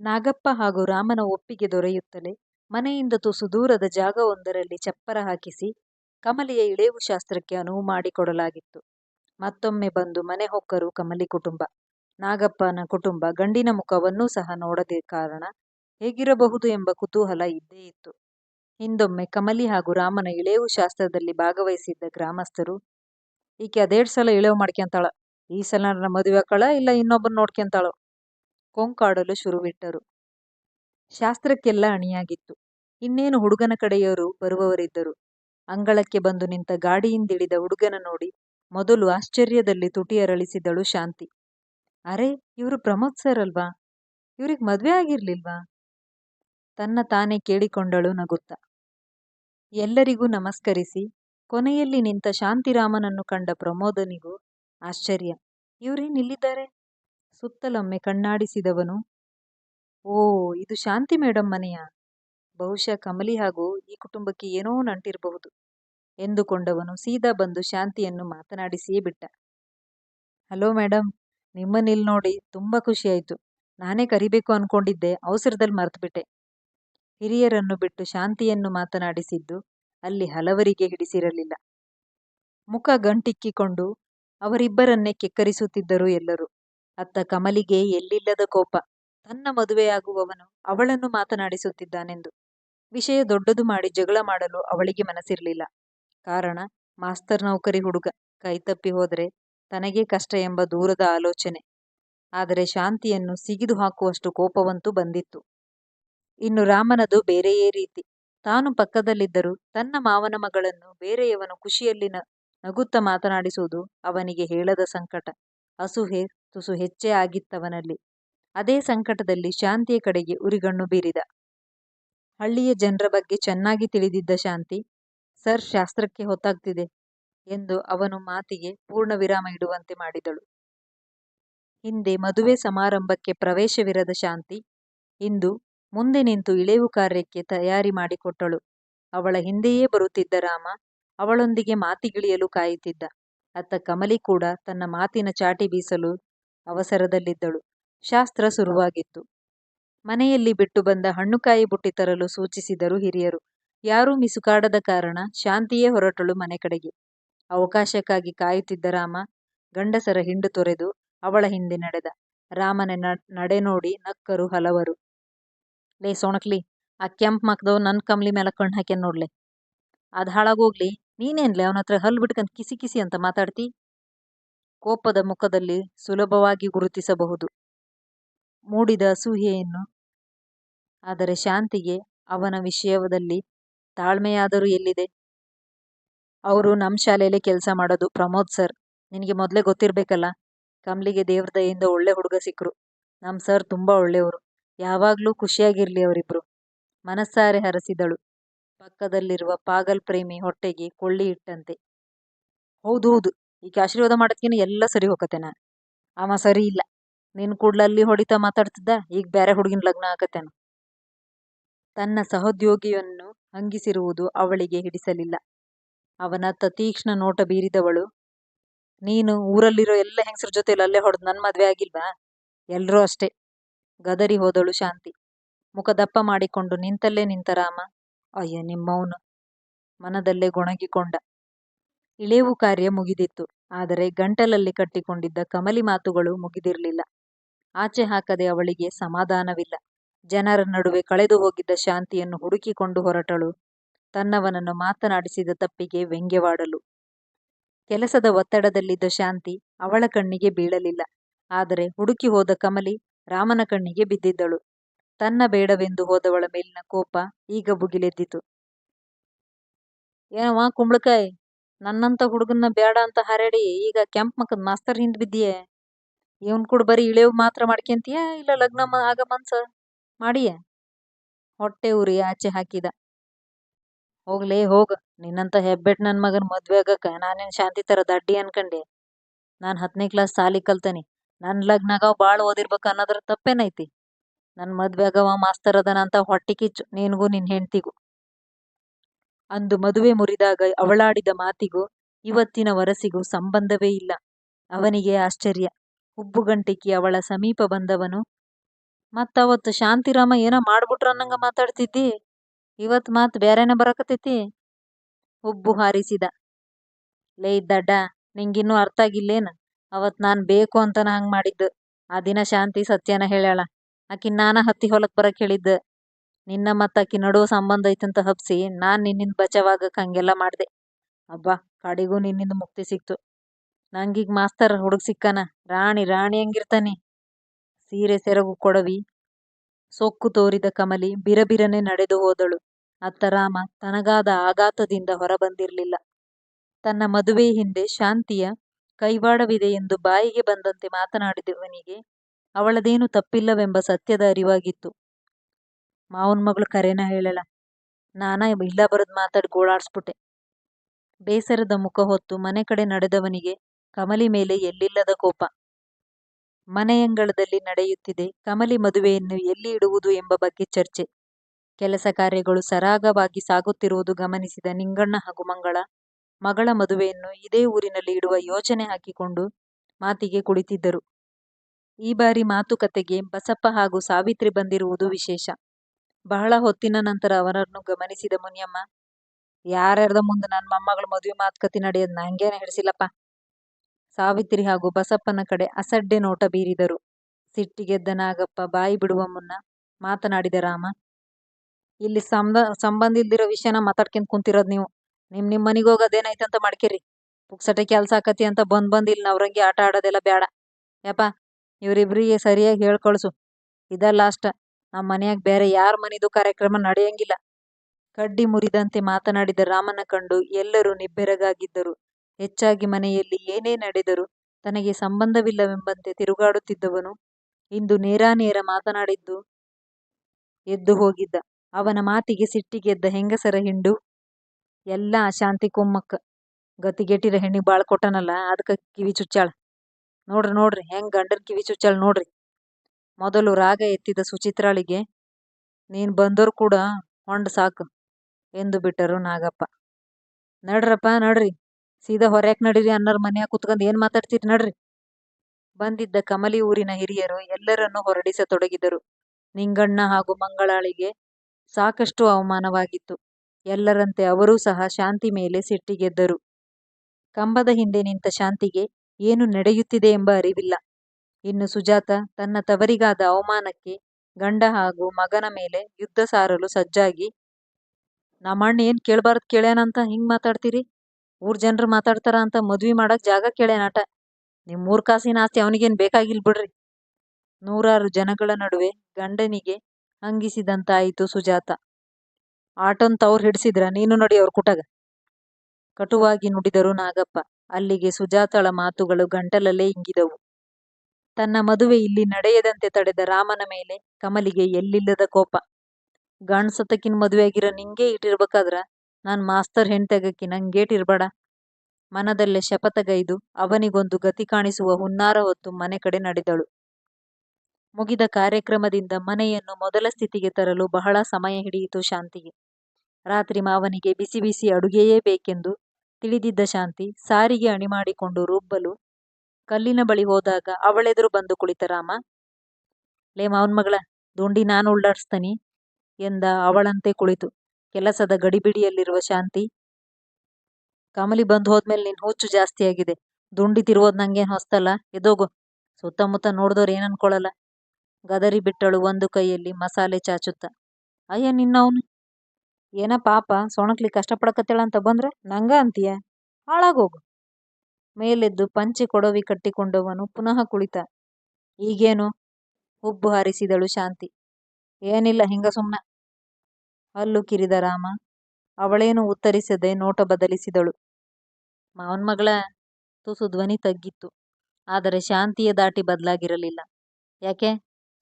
ನಾಗಪ್ಪ ಹಾಗೂ ರಾಮನ ಒಪ್ಪಿಗೆ ದೊರೆಯುತ್ತಲೇ ಮನೆಯಿಂದ ತುಸು ದೂರದ ಜಾಗವೊಂದರಲ್ಲಿ ಚಪ್ಪರ ಹಾಕಿಸಿ ಕಮಲಿಯ ಇಳೆವು ಶಾಸ್ತ್ರಕ್ಕೆ ಅನುವು ಮಾಡಿಕೊಡಲಾಗಿತ್ತು. ಮತ್ತೊಮ್ಮೆ ಬಂದು ಮನೆ ಹೊಕ್ಕರು ಕಮಲಿ ಕುಟುಂಬ. ನಾಗಪ್ಪನ ಕುಟುಂಬ ಗಂಡಿನ ಮುಖವನ್ನೂ ಸಹ ನೋಡದ ಕಾರಣ ಹೇಗಿರಬಹುದು ಎಂಬ ಕುತೂಹಲ ಇದ್ದೇ ಇತ್ತು. ಹಿಂದೊಮ್ಮೆ ಕಮಲಿ ಹಾಗೂ ರಾಮನ ಇಳೆವು ಶಾಸ್ತ್ರದಲ್ಲಿ ಭಾಗವಹಿಸಿದ್ದ ಗ್ರಾಮಸ್ಥರು, ಈಕೆ ಅದೇಡ್ ಸಲ ಇಳೆವು ಮಾಡ್ಕೊಂತಾಳ ಈ ಸಲ ಮದುವೆ ಇಲ್ಲ ಇನ್ನೊಬ್ಬನ್ ನೋಡ್ಕ್ಯಂತಾಳೋ ಕೊಂಕಾಡಲು ಶುರುವಿಟ್ಟರು. ಶಾಸ್ತ್ರಕ್ಕೆಲ್ಲ ಅಣಿಯಾಗಿತ್ತು. ಇನ್ನೇನು ಹುಡುಗನ ಕಡೆಯವರು ಬರುವವರಿದ್ದರು. ಅಂಗಳಕ್ಕೆ ಬಂದು ನಿಂತ ಗಾಡಿಯಿಂದಿಳಿದ ಹುಡುಗನ ನೋಡಿ ಮೊದಲು ಆಶ್ಚರ್ಯದಲ್ಲಿ ತುಟಿ ಅರಳಿಸಿದಳು ಶಾಂತಿ. ಅರೇ, ಇವ್ರು ಪ್ರಮೋದ್ ಸರ್ ಅಲ್ವಾ ಇವ್ರಿಗ್ ಮದ್ವೆ ಆಗಿರ್ಲಿಲ್ವಾ ತನ್ನ ತಾನೇ ಕೇಳಿಕೊಂಡಳು ನಗುತ್ತಾ. ಎಲ್ಲರಿಗೂ ನಮಸ್ಕರಿಸಿ ಕೊನೆಯಲ್ಲಿ ನಿಂತ ಶಾಂತಿರಾಮನನ್ನು ಕಂಡ ಪ್ರಮೋದನಿಗೂ ಆಶ್ಚರ್ಯ ಇವ್ರೇನ್ ಇಲ್ಲಿದ್ದಾರೆ ಸುತ್ತಲೊಮ್ಮೆ ಕಣ್ಣಾಡಿಸಿದವನು, ಓ, ಇದು ಶಾಂತಿ ಮೇಡಂ ಮನೆಯ ಬಹುಶಃ ಕಮಲಿ ಹಾಗೂ ಈ ಕುಟುಂಬಕ್ಕೆ ಏನೋ ನಂಟಿರಬಹುದು, ಎಂದುಕೊಂಡವನು ಸೀದಾ ಬಂದು ಶಾಂತಿಯನ್ನು ಮಾತನಾಡಿಸಿಯೇ ಬಿಟ್ಟ. ಹಲೋ ಮೇಡಂ ನಿಮ್ಮನ್ನಿಲ್ ನೋಡಿ ತುಂಬಾ ಖುಷಿಯಾಯಿತು ನಾನೇ ಕರಿಬೇಕು ಅನ್ಕೊಂಡಿದ್ದೆ, ಅವಸರದಲ್ಲಿ ಮರೆತುಬಿಟ್ಟೆ ಹಿರಿಯರನ್ನು ಬಿಟ್ಟು ಶಾಂತಿಯನ್ನು ಮಾತನಾಡಿಸಿದ್ದು ಅಲ್ಲಿ ಹಲವರಿಗೆ ಹಿಡಿಸಿರಲಿಲ್ಲ. ಮುಖ ಗಂಟಿಕ್ಕಿಕೊಂಡು ಅವರಿಬ್ಬರನ್ನೇ ಕೆಕ್ಕರಿಸುತ್ತಿದ್ದರು ಎಲ್ಲರೂ. ಅತ್ತ ಕಮಲಿಗೆ ಎಲ್ಲಿಲ್ಲದ ಕೋಪ. ತನ್ನ ಮದುವೆಯಾಗುವವನು ಅವಳನ್ನು ಮಾತನಾಡಿಸುತ್ತಿದ್ದಾನೆಂದು. ವಿಷಯ ದೊಡ್ಡದು ಮಾಡಿ ಜಗಳ ಮಾಡಲು ಅವಳಿಗೆ ಮನಸ್ಸಿರಲಿಲ್ಲ ಕಾರಣ, ಮಾಸ್ತರ್ ನೌಕರಿ ಹುಡುಗ ಕೈತಪ್ಪಿ ಹೋದರೆ ತನಗೇ ಕಷ್ಟ ಎಂಬ ದೂರದ ಆಲೋಚನೆ. ಆದರೆ ಶಾಂತಿಯನ್ನು ಸಿಗಿದು ಹಾಕುವಷ್ಟು ಕೋಪವಂತೂ ಬಂದಿತ್ತು. ಇನ್ನು ರಾಮನದು ಬೇರೆಯೇ ರೀತಿ. ತಾನು ಪಕ್ಕದಲ್ಲಿದ್ದರೂ ತನ್ನ ಮಾವನ ಮಗಳನ್ನು ಬೇರೆಯವನು ಖುಷಿಯಲ್ಲಿ ನಗುತ್ತ ಮಾತನಾಡಿಸುವುದು ಅವನಿಗೆ ಹೇಳದ ಸಂಕಟ. ಅಸೂಹೆ ತುಸು ಹೆಚ್ಚೇ ಆಗಿತ್ತವನಲ್ಲಿ. ಅದೇ ಸಂಕಟದಲ್ಲಿ ಶಾಂತಿಯ ಕಡೆಗೆ ಉರಿಗಣ್ಣು ಬೀರಿದ. ಹಳ್ಳಿಯ ಜನರ ಬಗ್ಗೆ ಚೆನ್ನಾಗಿ ತಿಳಿದಿದ್ದ ಶಾಂತಿ, ಸರ್, ಶಾಸ್ತ್ರಕ್ಕೆ ಹೊತ್ತಾಗ್ತಿದೆ ಎಂದು ಅವನು ಮಾತಿಗೆ ಪೂರ್ಣ ವಿರಾಮ ಇಡುವಂತೆ ಮಾಡಿದಳು. ಹಿಂದೆ ಮದುವೆ ಸಮಾರಂಭಕ್ಕೆ ಪ್ರವೇಶವಿರದ ಶಾಂತಿ, ಇಂದು ಮುಂದೆ ನಿಂತು ಇಳೇವು ಕಾರ್ಯಕ್ಕೆ ತಯಾರಿ ಮಾಡಿಕೊಟ್ಟಳು. ಅವಳ ಹಿಂದೆಯೇ ಬರುತ್ತಿದ್ದ ರಾಮ ಅವಳೊಂದಿಗೆ ಮಾತಿಗಿಳಿಯಲು ಕಾಯುತ್ತಿದ್ದ. ಅತ್ತ ಕಮಲಿ ಕೂಡ ತನ್ನ ಮಾತಿನ ಚಾಟಿ ಬೀಸಲು ಅವಸರದಲ್ಲಿದ್ದಳು. ಶಾಸ್ತ್ರ ಶುರುವಾಗಿತ್ತು. ಮನೆಯಲ್ಲಿ ಬಿಟ್ಟು ಬಂದ ಹಣ್ಣುಕಾಯಿ ಬುಟ್ಟಿ ತರಲು ಸೂಚಿಸಿದರು ಹಿರಿಯರು. ಯಾರೂ ಮಿಸುಕಾಡದ ಕಾರಣ ಶಾಂತಿಯೇ ಹೊರಟಳು ಮನೆ ಕಡೆಗೆ. ಅವಕಾಶಕ್ಕಾಗಿ ಕಾಯುತ್ತಿದ್ದ ರಾಮ ಗಂಡಸರ ಹಿಂಡು ತೊರೆದು ಅವಳ ಹಿಂದೆ ನಡೆದ. ರಾಮನ ನಡೆ ನೋಡಿ ನಕ್ಕರು ಹಲವರು. ಲೇ ಸೊಣಕ್ಲಿ, ಆ ಕೆಂಪ್ ಮಕ್ದವ್ ನನ್ ಕಂಬ್ಲಿ ಮೇಲೆ ಕಣ್ಣು ಹಾಕ್ಯಾನ್ ನೋಡ್ಲೆ ಅದ್ ಹಾಳಾಗೋಗ್ಲಿ ನೀನೇನ್ಲೆ ಅವನತ್ರ ಹಲ್ಲು ಬಿಟ್ಕಂತ ಕಿಸಿ ಕಿಸಿ ಅಂತ ಮಾತಾಡ್ತಿ ಕೋಪದ ಮುಖದಲ್ಲಿ ಸುಲಭವಾಗಿ ಗುರುತಿಸಬಹುದು. ಮೂಡಿದ ಅಸೂಹೆಯನ್ನು ಆದರೆ ಶಾಂತಿಗೆ ಅವನ ವಿಷಯದಲ್ಲಿ ತಾಳ್ಮೆಯಾದರೂ ಎಲ್ಲಿದೆ. ಅವರು ನಮ್ಮ ಶಾಲೆಯಲ್ಲೇ ಕೆಲಸ ಮಾಡೋದು. ಪ್ರಮೋದ್ ಸರ್, ನಿನಗೆ ಮೊದಲೇ ಗೊತ್ತಿರಬೇಕಲ್ಲ. ಕಮ್ಲಿಗೆ ದೇವ್ರದಯಿಂದ ಒಳ್ಳೆ ಹುಡುಗ ಸಿಕ್ಕರು ನಮ್ಮ ಸರ್ ತುಂಬ ಒಳ್ಳೆಯವರು. ಯಾವಾಗಲೂ ಖುಷಿಯಾಗಿರಲಿ ಅವರಿಬ್ಬರು ಮನಸ್ಸಾರೆ ಹರಸಿದಳು. ಪಕ್ಕದಲ್ಲಿರುವ ಪಾಗಲ್ ಪ್ರೇಮಿ ಹೊಟ್ಟೆಗೆ ಕೊಳ್ಳಿ ಇಟ್ಟಂತೆ. ಹೌದು ಹೌದು ಈಕಿ ಆಶೀರ್ವಾದ ಮಾಡೋದ್ಕಿನ ಎಲ್ಲ ಸರಿ ಹೊಕತೇನ. ಅವ ಸರಿ ಇಲ್ಲ ನಿನ್ ಕೂಡ್ಲಲ್ಲಿ ಹೊಡಿತಾ ಮಾತಾಡ್ತಿದ್ದ, ಈಗ ಬೇರೆ ಹುಡುಗಿನ ಲಗ್ನ ಆಗಕತ್ಯಾನ. ತನ್ನ ಸಹೋದ್ಯೋಗಿಯನ್ನು ಹಂಗಿಸಿರುವುದು ಅವಳಿಗೆ ಹಿಡಿಸಲಿಲ್ಲ. ಅವನ ತತೀಕ್ಷ್ಣ ನೋಟ ಬೀರಿದವಳು, ನೀನು ಊರಲ್ಲಿರೋ ಎಲ್ಲ ಹೆಂಗಸ್ರ ಜೊತೆ ಅಲ್ಲೇ ಹೊಡೆದು ನನ್ ಮದ್ವೆ ಆಗಿಲ್ವಾ ಎಲ್ರೂ ಅಷ್ಟೇ ಗದರಿ ಹೋದಳು ಶಾಂತಿ. ಮುಖ ದಪ್ಪ ಮಾಡಿಕೊಂಡು ನಿಂತಲ್ಲೇ ನಿಂತ ರಾಮ, ಅಯ್ಯ ನಿಮ್ಮವನು ಮನದಲ್ಲೇ ಗೊಣಗಿಕೊಂಡ. ಇಳೇವು ಕಾರ್ಯ ಮುಗಿದಿತ್ತು. ಆದರೆ ಗಂಟಲಲ್ಲಿ ಕಟ್ಟಿಕೊಂಡಿದ್ದ ಕಮಲಿ ಮಾತುಗಳು ಮುಗಿದಿರಲಿಲ್ಲ ಆಚೆ ಹಾಕದೆ ಅವಳಿಗೆ ಸಮಾಧಾನವಿಲ್ಲ. ಜನರ ನಡುವೆ ಕಳೆದು ಹೋಗಿದ್ದ ಶಾಂತಿಯನ್ನು ಹುಡುಕಿಕೊಂಡು ಹೊರಟಳು ತನ್ನವನನ್ನು ಮಾತನಾಡಿಸಿದ ತಪ್ಪಿಗೆ ವ್ಯಂಗ್ಯವಾಡಲು. ಕೆಲಸದ ಒತ್ತಡದಲ್ಲಿದ್ದ ಶಾಂತಿ ಅವಳ ಕಣ್ಣಿಗೆ ಬೀಳಲಿಲ್ಲ. ಆದರೆ ಹುಡುಕಿ ಹೋದ ಕಮಲಿ ರಾಮನ ಕಣ್ಣಿಗೆ ಬಿದ್ದಿದ್ದಳು. ತನ್ನ ಬೇಡವೆಂದು ಹೋದವಳ ಮೇಲಿನ ಕೋಪ ಈಗ ಭುಗಿಲೆದ್ದಿತು. ಏನವ್ವ ಕುಂಬ್ಳಕಾಯಿ ನನ್ನಂತ ಹುಡುಗನ್ನ ಬೇಡ ಅಂತ ಹಾರ್ಯಾಡಿ ಈಗ ಕೆಂಪ್ ಮಕ್ಕದ ಮಾಸ್ತರ್ ಹಿಂದ್ ಬಿದ್ದೀಯೆ ಇವನ್ ಕೂಡ ಬರೀ ಇಳೆವು ಮಾತ್ರ ಮಾಡ್ಕೊಂತೀಯ ಇಲ್ಲ ಲಗ್ನ ಆಗ ಮನ್ಸ ಮಾಡಿಯ ಹೊಟ್ಟೆ ಉರಿ ಆಚೆ ಹಾಕಿದ. ಹೋಗ್ಲೇ ಹೋಗ, ನಿನ್ನಂತ ಹೆಬ್ಬೆಟ್ ನನ್ ಮಗನ್ ಮದ್ವೆ ಆಗಕ ನಾನೇನ್ ಶಾಂತಿ ತರ ದಡ್ಡಿ ಅನ್ಕಂಡೆ ನಾನ್ ಹತ್ತನೇ ಕ್ಲಾಸ್ ಸಾಲಿ ಕಲ್ತನಿ ನನ್ ಲಗ್ನ ಭಾಳ ಬಾಳ್ ಅನ್ನೋದ್ರ ತಪ್ಪೇನೈತಿ. ನನ್ ಮದ್ವೆ ಆಗವ ಮಾಸ್ತರ್ ಅದಾನ ಅಂತ ಹೊಟ್ಟಿ ಕಿಚ್ಚು, ನಿನಗೂ ನಿನ್ ಹೆಂಡ್ತಿಗೂ. ಅಂದು ಮದುವೆ ಮುರಿದಾಗ ಅವಳಾಡಿದ ಮಾತಿಗೂ ಇವತ್ತಿನ ವರಸಿಗೂ ಸಂಬಂಧವೇ ಇಲ್ಲ. ಅವನಿಗೆ ಆಶ್ಚರ್ಯ. ಹುಬ್ಬುಗಂಟಿಕ್ಕಿ ಅವಳ ಸಮೀಪ ಬಂದವನು ಮತ್ತವತ್ತು ಶಾಂತಿರಾಮ ಏನೋ ಮಾಡ್ಬಿಟ್ರ ಅನ್ನಂಗ ಮಾತಾಡ್ತಿದ್ದಿ? ಇವತ್ ಮಾತ್ ಬ್ಯಾರೆನ ಬರಕತೈತಿ ಹುಬ್ಬು ಹಾರಿಸಿದ. ಲೇ ಇದ್ದಡ್ಡ ನಿಂಗಿನ್ನೂ ಅರ್ಥ ಆಗಿಲ್ಲೇನ? ಅವತ್ ನಾನ್ ಬೇಕು ಅಂತನ ಹಂಗ್ ಮಾಡಿದ್ದು. ಆ ದಿನ ಶಾಂತಿ ಸತ್ಯನ ಹೇಳ್ಯಾಳ. ಆಕಿನ್ ನಾನ ಹತ್ತಿ ಹೊಲಕ್ ಬರಕ್ ಹೇಳಿದ್ದ. ನಿನ್ನ ಮತ್ತ ಆಕಿ ನಡುವ ಸಂಬಂಧ ಐತಂತ ಹಬ್ಸಿ, ನಾನ್ ನಿನ್ನಿಂದ ಬಚಾವಾಗಕ್ಕೆ ಹಂಗೆಲ್ಲ ಮಾಡ್ದೆ. ಅಬ್ಬಾ, ಕಾಡಿಗೂ ನಿನ್ನಿಂದ ಮುಕ್ತಿ ಸಿಕ್ತು. ನಂಗೀಗ ಮಾಸ್ತರ್ ಹುಡುಗ ಸಿಕ್ಕಾನ, ರಾಣಿ ರಾಣಿ ಹಂಗಿರ್ತಾನೆ? ಸೀರೆ ಸೆರಗು ಕೊಡವಿ. ಸೊಕ್ಕು ತೋರಿದ ಕಮಲಿ ಬಿರಬಿರನೆ ನಡೆದು ಹೋದಳು. ಅತ್ತ ರಾಮ ತನಗಾದ ಆಘಾತದಿಂದ ಹೊರಬಂದಿರಲಿಲ್ಲ. ತನ್ನ ಮದುವೆ ಹಿಂದೆ ಶಾಂತಿಯ ಕೈವಾಡವಿದೆ ಎಂದು ಬಾಯಿಗೆ ಬಂದಂತೆ ಮಾತನಾಡಿದವನಿಗೆ ಅವಳದೇನು ತಪ್ಪಿಲ್ಲವೆಂಬ ಸತ್ಯದ ಅರಿವಾಗಿತ್ತು. ಮಾವನ್ ಮಗಳು ಕರೆನ ಹೇಳಲ್ಲ. ನಾನ ಇಲ್ಲ ಬರದ್ ಮಾತಾಡಿ ಗೋಳಾಡ್ಸ್ಬಿಟ್ಟೆ. ಬೇಸರದ ಮುಖ ಹೊತ್ತು ಮನೆ ಕಡೆ ನಡೆದವನಿಗೆ ಕಮಲಿ ಮೇಲೆ ಎಲ್ಲಿಲ್ಲದ ಕೋಪ. ಮನೆಯಂಗಳದಲ್ಲಿ ನಡೆಯುತ್ತಿದೆ ಕಮಲಿ ಮದುವೆಯನ್ನು ಎಲ್ಲಿ ಇಡುವುದು ಎಂಬ ಬಗ್ಗೆ ಚರ್ಚೆ. ಕೆಲಸ ಕಾರ್ಯಗಳು ಸರಾಗವಾಗಿ ಸಾಗುತ್ತಿರುವುದು ಗಮನಿಸಿದ ನಿಂಗಣ್ಣ ಹಾಗೂ ಮಂಗಳ ಮಗಳ ಮದುವೆಯನ್ನು ಇದೇ ಊರಿನಲ್ಲಿ ಇಡುವ ಯೋಚನೆ ಹಾಕಿಕೊಂಡು ಮಾತಿಗೆ ಕುಳಿತಿದ್ದರು. ಈ ಬಾರಿ ಮಾತುಕತೆಗೆ ಬಸಪ್ಪ ಹಾಗೂ ಸಾವಿತ್ರಿ ಬಂದಿರುವುದು ವಿಶೇಷ. ಬಹಳ ಹೊತ್ತಿನ ನಂತರ ಅವರನ್ನು ಗಮನಿಸಿದ ಮುನಿಯಮ್ಮ, ಯಾರ್ಯಾರ್ದ ಮುಂದೆ ನನ್ನ ಮೊಮ್ಮಗಳ ಮದುವೆ ಮಾತುಕತೆ ನಡೆಯೋದು ನಂಗೇನ ಹಿಡಿಸಿಲ್ಲಪ್ಪ ಸಾವಿತ್ರಿ ಹಾಗೂ ಬಸಪ್ಪನ ಕಡೆ ಅಸಡ್ಡೆ ನೋಟ ಬೀರಿದರು. ಸಿಟ್ಟಿಗೆದ್ದ ನಾಗಪ್ಪ ಬಾಯಿ ಬಿಡುವ ಮುನ್ನ ಮಾತನಾಡಿದ ರಾಮ, ಇಲ್ಲಿ ಸಂಬ ಸಂಬಂಧ ಇಲ್ದಿರೋ ವಿಷಯನ ಮಾತಾಡ್ಕೊಂಡ್ ಕುಂತಿರೋದು ನೀವು. ನಿಮ್ ನಿಮ್ ಮನಿಗ್ ಅಂತ ಮಾಡ್ಕೇರಿ. ಪುಕ್ಸಟೆ ಕೆಲ್ಸ ಆಕತಿ ಅಂತ ಬಂದ್ ಬಂದ್ ಇಲ್ಲಿ ನವ್ರಂಗಿ ಆಟ ಆಡೋದೆಲ್ಲ ಬೇಡ ಯಪ್ಪ, ಇವರಿಬ್ರಿಗೆ ಸರಿಯಾಗಿ ಹೇಳ್ಕೊಳ್ಸು. ಇದ ಲಾಸ್ಟ್ ನಮ್ಮ ಮನ್ಯಾಗ ಬೇರೆ ಯಾರ ಮನಿದು ಕಾರ್ಯಕ್ರಮ ನಡೆಯಂಗಿಲ್ಲ. ಕಡ್ಡಿ ಮುರಿದಂತೆ ಮಾತನಾಡಿದ ರಾಮನ ಕಂಡು ಎಲ್ಲರೂ ನಿಬ್ಬೆರಗಾಗಿದ್ದರು. ಹೆಚ್ಚಾಗಿ ಮನೆಯಲ್ಲಿ ಏನೇ ನಡೆದರೂ ತನಗೆ ಸಂಬಂಧವಿಲ್ಲವೆಂಬಂತೆ ತಿರುಗಾಡುತ್ತಿದ್ದವನು ಇಂದು ನೇರಾನೇರ ಮಾತನಾಡಿದ್ದು ಎದ್ದು ಹೋಗಿದ್ದ. ಅವನ ಮಾತಿಗೆ ಸಿಟ್ಟಿಗೆದ್ದ ಹೆಂಗಸರ ಹಿಂಡು? ಎಲ್ಲ ಅಶಾಂತಿ ಕುಮ್ಮಕ್ಕ. ಗತಿಗೆಟ್ಟಿರ ಹೆಣ್ಣಿಗೆ ಬಾಳ್ ಕೊಟ್ಟನಲ್ಲ ಅದಕ್ಕೆ ಕಿವಿ ಚುಚ್ಚಾಳ. ನೋಡ್ರಿ ನೋಡ್ರಿ, ಹೆಂಗ್ ಗಂಡನ್ ಕಿವಿ ಚುಚ್ಚಾಳ ನೋಡ್ರಿ. ಮೊದಲು ರಾಗ ಎತ್ತಿದ ಸುಚಿತ್ರಾಳಿಗೆ, ನೀನ್ ಬಂದೋರ್ ಕೂಡ ಹೊಂಡ್ ಸಾಕು ಎಂದು ಬಿಟ್ಟರು ನಾಗಪ್ಪ. ನಡ್ರಪ್ಪ, ನಡ್ರಿ. ಸೀದಾ ಹೊರ್ಯಾಕ್ ನಡೀರಿ ಅನ್ನರ್ ಮನ್ಯಾಗ ಕುತ್ಕೊಂಡ್ ಏನ್ ಮಾತಾಡ್ತೀರಿ ನಡ್ರಿ. ಬಂದಿದ್ದ ಕಮಲಿ ಊರಿನ ಹಿರಿಯರು ಎಲ್ಲರನ್ನೂ ಹೊರಡಿಸತೊಡಗಿದರು. ನಿಂಗಣ್ಣ ಹಾಗೂ ಮಂಗಳಾಳಿಗೆ ಸಾಕಷ್ಟು ಅವಮಾನವಾಗಿತ್ತು. ಎಲ್ಲರಂತೆ ಅವರೂ ಸಹ ಶಾಂತಿ ಮೇಲೆ ಸಿಟ್ಟಿಗೆದ್ದರು. ಕಂಬದ ಹಿಂದೆ ನಿಂತ ಶಾಂತಿಗೆ ಏನು ನಡೆಯುತ್ತಿದೆ ಎಂಬ ಅರಿವಿಲ್ಲ. ಇನ್ನು ಸುಜಾತ ತನ್ನ ತವರಿಗಾದ ಅವಮಾನಕ್ಕೆ ಗಂಡ ಹಾಗೂ ಮಗನ ಮೇಲೆ ಯುದ್ಧ ಸಾರಲು ಸಜ್ಜಾಗಿ ನಮ್ಮಣ್ಣ ಏನ್ ಕೇಳಬಾರ್ದ್ ಕೇಳ್ಯಾನಂತ ಹಿಂಗ್ ಮಾತಾಡ್ತೀರಿ? ಊರ್ ಜನರು ಮಾತಾಡ್ತಾರ ಅಂತ ಮದ್ವಿ ಮಾಡಕ್ ಜಾಗ ಕೇಳ್ಯಾನಾಟ ನಿಮ್ಮ ಮೂರ್ ಕಾಸಿನ ಆಸ್ತಿ ಅವನಿಗೇನ್ ಬೇಕಾಗಿಲ್ ಬಿಡ್ರಿ. ನೂರಾರು ಜನಗಳ ನಡುವೆ ಗಂಡನಿಗೆ ಹಂಗಿಸಿದಂತಾಯಿತು ಸುಜಾತ. ಆಟೋನ್ ತವ್ರು ಹಿಡಿಸಿದ್ರ ನೀನು ನೋಡಿ ಅವ್ರ ಕುಟಗ. ಕಟುವಾಗಿ ನುಡಿದರು ನಾಗಪ್ಪ. ಅಲ್ಲಿಗೆ ಸುಜಾತಳ ಮಾತುಗಳು ಗಂಟಲಲ್ಲೇ ಇಂಗಿದವು. ತನ್ನ ಮದುವೆ ಇಲ್ಲಿ ನಡೆಯದಂತೆ ತಡೆದ ರಾಮನ ಮೇಲೆ ಕಮಲಿಗೆ ಎಲ್ಲಿಲ್ಲದ ಕೋಪ. ಗಂಡ್ಸತಕಿನ್ ಮದುವೆ ಆಗಿರ ನಿಂಗೆ ಇಟ್ಟಿರ್ಬೇಕಾದ್ರ ನಾನ್ ಮಾಸ್ತರ್ ಹೆಣ್ ನಂಗೇಟಿರ್ಬೇಡ ಮನದಲ್ಲೇ ಶಪಥಗೈದು ಅವನಿಗೊಂದು ಗತಿ ಕಾಣಿಸುವ ಹುನ್ನಾರ ಹೊತ್ತು ಮನೆ ಕಡೆ ನಡೆದಳು. ಮುಗಿದ ಕಾರ್ಯಕ್ರಮದಿಂದ ಮನೆಯನ್ನು ಮೊದಲ ಸ್ಥಿತಿಗೆ ತರಲು ಬಹಳ ಸಮಯ ಹಿಡಿಯಿತು ಶಾಂತಿಗೆ. ರಾತ್ರಿ ಮಾವನಿಗೆ ಬಿಸಿ ಬಿಸಿ ಅಡುಗೆಯೇ ಬೇಕೆಂದು ತಿಳಿದಿದ್ದ ಶಾಂತಿ ಸಾರಿಗೆ ಅಣಿ ಮಾಡಿಕೊಂಡು ರುಬ್ಬಲು ಕಲ್ಲಿನ ಬಳಿ ಹೋದಾಗ ಅವಳೆದುರು ಬಂದು ಕುಳಿತ ರಾಮ, ಲೇ ಮಾವನ್ ಮಗಳ, ದುಂಡಿ ನಾನು ಉಳ್ಳಾಡಿಸ್ತಾನೆ ಎಂದ ಅವಳಂತೆ ಕುಳಿತು. ಕೆಲಸದ ಗಡಿಬಿಡಿಯಲ್ಲಿರುವ ಶಾಂತಿ, ಕಮಲಿ ಬಂದು ಹೋದ್ಮೇಲೆ ನಿನ್ ಹುಚ್ಚು ಜಾಸ್ತಿ ಆಗಿದೆ. ದುಂಡಿ ತಿರುವೋದ್ ನಂಗೇನು ಹೊಸ್ತಲ್ಲ? ಎದೋಗು. ಸುತ್ತಮುತ್ತ ನೋಡಿದವ್ರು ಏನ್ ಅನ್ಕೊಳಲ್ಲ? ಗದರಿ ಬಿಟ್ಟಳು ಒಂದು ಕೈಯಲ್ಲಿ ಮಸಾಲೆ ಚಾಚುತ್ತ. ಅಯ್ಯ, ನಿನ್ನವನು. ಏನ ಪಾಪ, ಸೊಣಕ್ಲಿ ಕಷ್ಟಪಡಕತ್ತೇಳ ಅಂತ ಬಂದ್ರೆ ನಂಗ ಅಂತೀಯ? ಹಾಳಾಗೋಗು. ಮೇಲೆದ್ದು ಪಂಚೆ ಕೊಡವಿ ಕಟ್ಟಿಕೊಂಡವನು ಪುನಃ ಕುಳಿತ. ಈಗೇನು? ಹುಬ್ಬು ಹಾರಿಸಿದಳು ಶಾಂತಿ. ಏನಿಲ್ಲ, ಹಿಂಗ ಸುಮ್ನ. ಹಲ್ಲು ಕಿರಿದ ರಾಮ. ಅವಳೇನು ಉತ್ತರಿಸದೆ ನೋಟ ಬದಲಿಸಿದಳು. ಮಾವನ್ ಮಗಳ ತುಸು ಧ್ವನಿ ತಗ್ಗಿತ್ತು. ಆದರೆ ಶಾಂತಿಯ ದಾಟಿ ಬದಲಾಗಿರಲಿಲ್ಲ. ಯಾಕೆ?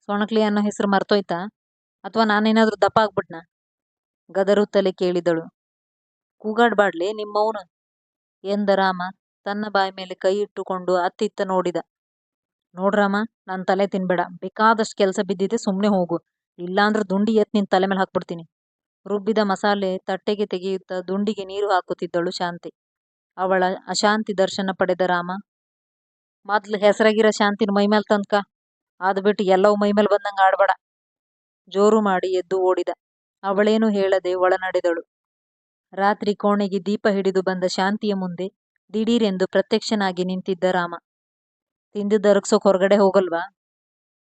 ಸೊಣಕ್ಲಿ ಅನ್ನೋ ಹೆಸರು ಮರ್ತೋಯ್ತಾ? ಅಥವಾ ನಾನೇನಾದ್ರೂ ದಪ್ಪ ಆಗ್ಬಿಟ್ನಾ? ಗದರುತ್ತಲೇ ಕೇಳಿದಳು. ಕೂಗಾಡ್ಬಾಡ್ಲಿ ನಿಮ್ಮವನು? ಎಂದ ರಾಮ. ತನ್ನ ಬಾಯಿ ಮೇಲೆ ಕೈ ಇಟ್ಟುಕೊಂಡು ಅತ್ತಿತ್ತ ನೋಡಿದ. ನೋಡ್ರಮ್ಮ ನನ್ನ ತಲೆ ತಿನ್ಬೇಡ. ಬೇಕಾದಷ್ಟು ಕೆಲಸ ಬಿದ್ದಿದೆ ಸುಮ್ಮನೆ ಹೋಗು. ಇಲ್ಲಾಂದ್ರೆ ದುಂಡಿ ಎತ್ ನಿನ್ ತಲೆ ಮೇಲೆ ಹಾಕ್ಬಿಡ್ತೀನಿ. ರುಬ್ಬಿದ ಮಸಾಲೆ ತಟ್ಟೆಗೆ ತೆಗೆಯುತ್ತಾ ದುಂಡಿಗೆ ನೀರು ಹಾಕುತ್ತಿದ್ದಳು ಶಾಂತಿ. ಅವಳ ಅಶಾಂತಿ ದರ್ಶನ ಪಡೆದ ರಾಮ, ಮೊದ್ಲು ಹೆಸರಾಗಿರೋ ಶಾಂತಿನ ಮೈಮೇಲೆ ತಂದ್ಕ. ಅದು ಬಿಟ್ಟು ಎಲ್ಲವೂ ಮೈಮೇಲೆ ಬಂದಂಗ ಆಡ್ಬೇಡ. ಜೋರು ಮಾಡಿ ಎದ್ದು ಓಡಿದ. ಅವಳೇನು ಹೇಳದೆ ಒಳನಡೆದಳು. ರಾತ್ರಿ ಕೋಣೆಗೆ ದೀಪ ಹಿಡಿದು ಬಂದ ಶಾಂತಿಯ ಮುಂದೆ ದಿಢೀರೆಂದು ಪ್ರತ್ಯಕ್ಷನಾಗಿ ನಿಂತಿದ್ದ ರಾಮ. ತಿಂದು ದೊರಕ್ಸೋಕ್ ಹೊರಗಡೆ ಹೋಗಲ್ವಾ?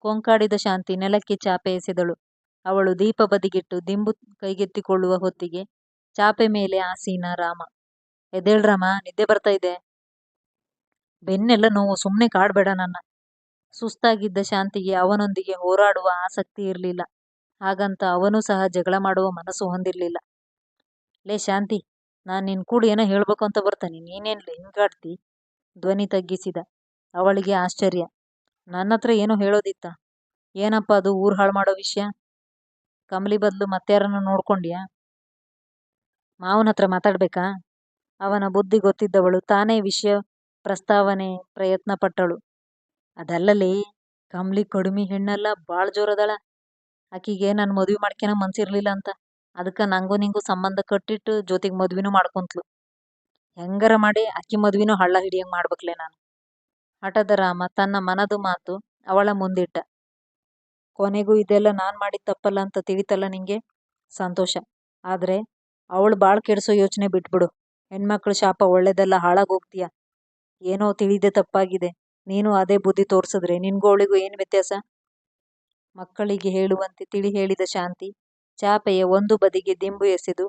ಕೊಂಕಾಡಿದ ಶಾಂತಿ ನೆಲಕ್ಕೆ ಚಾಪೆ ಎಸೆದಳು. ಅವಳು ದೀಪ ಬದಿಗಿಟ್ಟು ದಿಂಬು ಕೈಗೆತ್ತಿಕೊಳ್ಳುವ ಹೊತ್ತಿಗೆ ಚಾಪೆ ಮೇಲೆ ಆಸೀನ ರಾಮ. ಎದ್ದೇಳ್ರಾಮ ನಿದ್ದೆ ಬರ್ತಾ ಇದೆ. ಬೆನ್ನೆಲ್ಲ ನೋವು ಸುಮ್ಮನೆ ಕಾಡ್ಬೇಡ ನನ್ನ. ಸುಸ್ತಾಗಿದ್ದ ಶಾಂತಿಗೆ ಅವನೊಂದಿಗೆ ಹೋರಾಡುವ ಆಸಕ್ತಿ ಇರಲಿಲ್ಲ ಹಾಗಂತ ಅವನೂ ಸಹ ಜಗಳ ಮಾಡುವ ಮನಸ್ಸು ಹೊಂದಿರಲಿಲ್ಲ ಲೇ ಶಾಂತಿ ನಾನ್ ನಿನ್ನ ಕೂಡ ಏನೋ ಹೇಳಬೇಕು ಅಂತ ಬರ್ತಾನೆ ನೀನೇನ್ಲೇ ಹಿಂಗಾಡ್ತಿ? ಧ್ವನಿ ತಗ್ಗಿಸಿದ. ಅವಳಿಗೆ ಆಶ್ಚರ್ಯ. ನನ್ನ ಹತ್ರ ಏನೋ ಹೇಳೋದಿತ್ತ? ಏನಪ್ಪ ಅದು ಊರು ಹಾಳು ಮಾಡೋ ವಿಷಯ ಕಮಲಿ ಬದಲು ಮತ್ಯಾರನ್ನ ನೋಡ್ಕೊಂಡ್ಯಾ? ಮಾವನ ಹತ್ರ ಮಾತಾಡ್ಬೇಕಾ? ಅವನ ಬುದ್ಧಿ ಗೊತ್ತಿದ್ದವಳು ತಾನೇ ವಿಷಯ ಪ್ರಸ್ತಾವನೆ ಪ್ರಯತ್ನ ಪಟ್ಟಳು. ಅದಲ್ಲಲ್ಲಿ ಕಮಲಿ ಕಡಿಮೆ ಹೆಣ್ಣಲ್ಲ ಭಾಳ ಜೋರದಳ ಆಕಿಗೆ ನಾನು ಮದುವೆ ಮಾಡ್ಕ್ಯನ ಮನ್ಸಿರ್ಲಿಲ್ಲ ಅಂತ. ಅದಕ್ಕ ನಂಗೂ ನಿಂಗೂ ಸಂಬಂಧ ಕಟ್ಟಿಟ್ಟು ಜೊತೆಗೆ ಮದ್ವಿನೂ ಮಾಡ್ಕೊಂತ್ಲು ಹೆಂಗರ ಮಾಡಿ ಅಕ್ಕಿ ಮದ್ವಿನೂ ಹಳ್ಳ ಹಿಡಿಯಂಗ್ ಮಾಡ್ಬೇಕ್ಲೆ ನಾನು. ಹಠದ ರಾಮ ತನ್ನ ಮನದು ಮಾತು ಅವಳ ಮುಂದಿಟ್ಟ. ಕೊನೆಗೂ ಇದೆಲ್ಲ ನಾನು ಮಾಡಿದ ತಪ್ಪಲ್ಲ ಅಂತ ತಿಳಿತಲ್ಲ ನಿಂಗೆ? ಸಂತೋಷ. ಆದ್ರೆ ಅವಳು ಬಾಳ್ ಕೆಡ್ಸೋ ಯೋಚನೆ ಬಿಟ್ಬಿಡು. ಹೆಣ್ಮಕ್ಳು ಶಾಪ ಒಳ್ಳೇದೆಲ್ಲ ಹಾಳಾಗ್ ಹೋಗ್ತೀಯ. ಏನೋ ತಿಳಿದೆ ತಪ್ಪಾಗಿದೆ. ನೀನು ಅದೇ ಬುದ್ಧಿ ತೋರಿಸಿದ್ರೆ ನಿನ್ಗೂ ಅವಳಿಗೂ ಏನು ವ್ಯತ್ಯಾಸ? ಮಕ್ಕಳಿಗೆ ಹೇಳುವಂತೆ ತಿಳಿ ಹೇಳಿದ ಶಾಂತಿ ಚಾಪೆಯ ಒಂದು ಬದಿಗೆ ದಿಂಬು ಎಸೆದು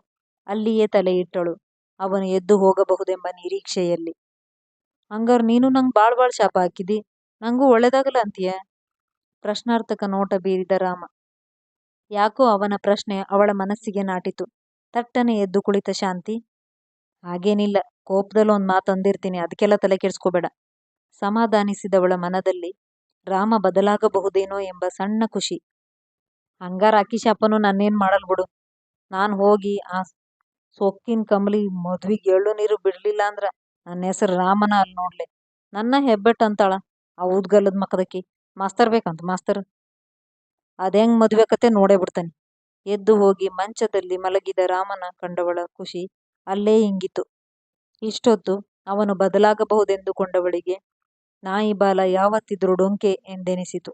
ಅಲ್ಲಿಯೇ ತಲೆ ಇಟ್ಟಳು ಅವನು ಎದ್ದು ಹೋಗಬಹುದೆಂಬ ನಿರೀಕ್ಷೆಯಲ್ಲಿ. ಹಂಗಾರ್ ನೀನು ನಂಗ್ ಬಾಳ್ ಬಾಳ್ ಶಾಪ ಹಾಕಿದಿ. ನಂಗೂ ಒಳ್ಳೇದಾಗಲ್ಲ ಅಂತೀಯ? ಪ್ರಶ್ನಾರ್ಥಕ ನೋಟ ಬೀರಿದ ರಾಮ. ಯಾಕೋ ಅವನ ಪ್ರಶ್ನೆ ಅವಳ ಮನಸ್ಸಿಗೆ ನಾಟಿತು. ತಟ್ಟನೆ ಎದ್ದು ಕುಳಿತ ಶಾಂತಿ. ಹಾಗೇನಿಲ್ಲ ಕೋಪದಲ್ಲಿ ಒಂದು ಮಾತು ಅಂದಿರ್ತೀನಿ, ಅದ್ಕೆಲ್ಲ ತಲೆ ಕೆಡ್ಸ್ಕೋಬೇಡ. ಸಮಾಧಾನಿಸಿದವಳ ಮನದಲ್ಲಿ ರಾಮ ಬದಲಾಗಬಹುದೇನೋ ಎಂಬ ಸಣ್ಣ ಖುಷಿ. ಹಂಗಾರ್ ಆಕಿ ಶಾಪನೂ ನಾನೇನು ಮಾಡಲ್ಲ ಬಿಡು. ನಾನು ಹೋಗಿ ಆ ಸೊಕ್ಕಿನ ಕಂಬಳಿ ಮದ್ವೆಗೆ ಎಳ್ಳು ನೀರು ಬಿಡ್ಲಿಲ್ಲಾಂದ್ರ ನನ್ನ ಹೆಸರು ರಾಮನ ಅಲ್ಲಿ ನೋಡ್ಲೆ. ನನ್ನ ಹೆಬ್ಬೆಟ್ ಅಂತಾಳ ಆ ಊದ್ಗಲ್ಲದ ಮಕದಕಿ. ಮಾಸ್ತರ್ ಬೇಕಂತ ಮಾಸ್ತರ್. ಅದೆಂಗ್ ಕತೆ ನೋಡೇ ಬಿಡ್ತನಿ. ಎದ್ದು ಹೋಗಿ ಮಂಚದಲ್ಲಿ ಮಲಗಿದ ರಾಮನ ಕಂಡವಳ ಖುಷಿ ಅಲ್ಲೇ ಹಿಂಗಿತು ಇಷ್ಟೊತ್ತು ಅವನು ಬದಲಾಗಬಹುದೆಂದುಕೊಂಡವಳಿಗೆ ನಾಯಿ ಬಾಲ ಯಾವತ್ತಿದ್ರೂ ಡೊಂಕೆ ಎಂದೆನಿಸಿತು.